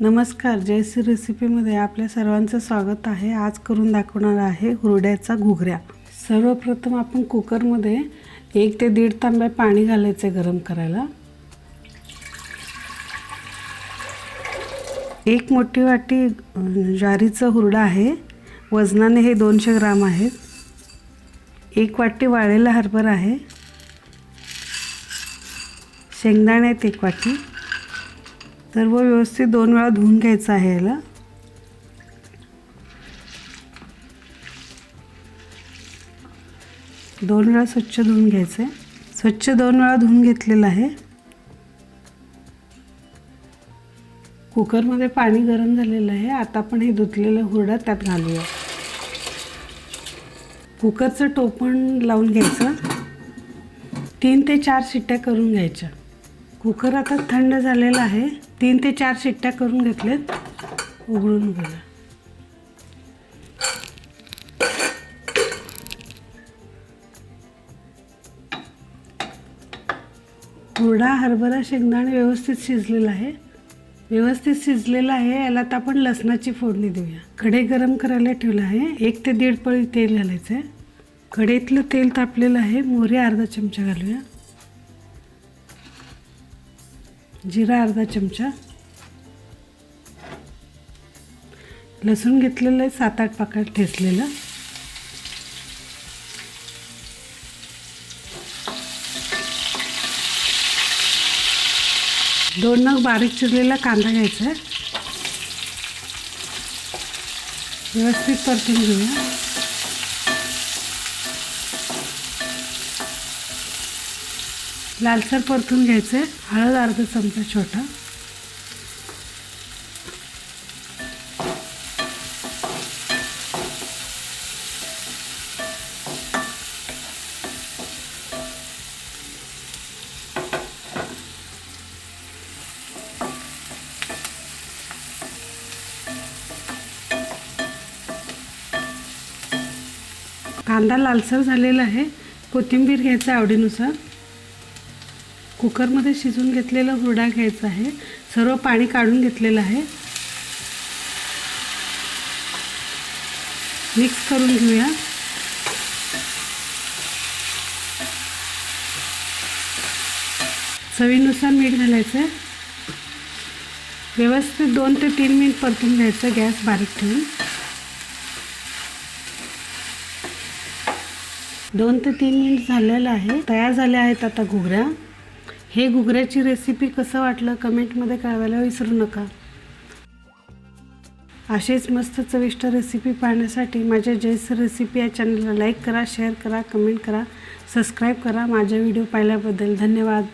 नमस्कार जयश्री रेसिपीमध्ये आपल्या सर्वांचं स्वागत आहे. आज करून दाखवणार आहे हुरड्याचा घुगऱ्या. सर्वप्रथम आपण कुकरमध्ये एक ते दीड तांब्या पाणी घालायचं गरम करायला. एक मोठी वाटी ज्वारीचं हुरडा आहे. वजनाने हे दोनशे ग्राम आहेत. एक वाटी वाळलेला हरभर आहे. शेंगदाणे आहेत एक वाटी. सर्व व्यवस्थित दोन वेळा धुवून घ्यायचं आहे याला. दोन वेळा स्वच्छ धुवून घ्यायचं आहे स्वच्छ दोन वेळा धुवून घेतलेलं आहे. कुकरमध्ये पाणी गरम झालेलं आहे. आता आपण हे धुतलेलं हुरडा त्यात घालूया. कुकरचं टोपण लावून घ्यायचं. तीन ते चार शिट्ट्या करून घ्यायच्या. कुकर आता थंड झालेला आहे. तीन ते चार शिट्ट्या करून घेतलेत उघडून घेऊया हुरडा हरभरा शेंगदाणे व्यवस्थित शिजलेला आहे. व्यवस्थित शिजलेला आहे. याला आता आपण लसणाची फोडणी देऊया. कढई गरम करायला ठेवलं आहे. एक ते दीड पळी तेल घालायचं आहे कढईतलं तेल तापलेलं आहे. मोहरी अर्धा चमचा घालूया. जिरा अर्धा चमचा. लसूण घेतलेलं आहे सात आठ पाकट ठेचलेलं. दोन नग बारीक चिरलेला कांदा घ्यायचा आहे. व्यवस्थित परतून घेऊया. लालसर परतून घ्यायचं. आहे हळद अर्धा चमचा छोटा. कांदा लालसर झालेला आहे. कोथिंबीर घ्यायचं आवडीनुसार. कुकरमध्ये शिजून घेतलेला हुरडा घ्यायचा आहे. सर्व पाणी काढून घेतलेलं आहे. मिक्स करून घेऊया. चवीनुसार मीठ घालायचं आहे व्यवस्थित दोन ते तीन मिनिट परतून घ्यायचं गॅस बारीक ठेवून. दोन ते तीन मिनिट झालेलं आहे. तयार झाल्या आहेत आता घुगऱ्या. हे घुगऱ्याची रेसिपी कसं वाटलं कमेंटमध्ये कळवायला विसरू नका. असेच मस्त चविष्ट रेसिपी पाहण्यासाठी माझ्या जयस रेसिपी या चॅनलला लाईक करा शेअर करा कमेंट करा सबस्क्राईब करा. माझ्या व्हिडिओ पाहिल्याबद्दल धन्यवाद.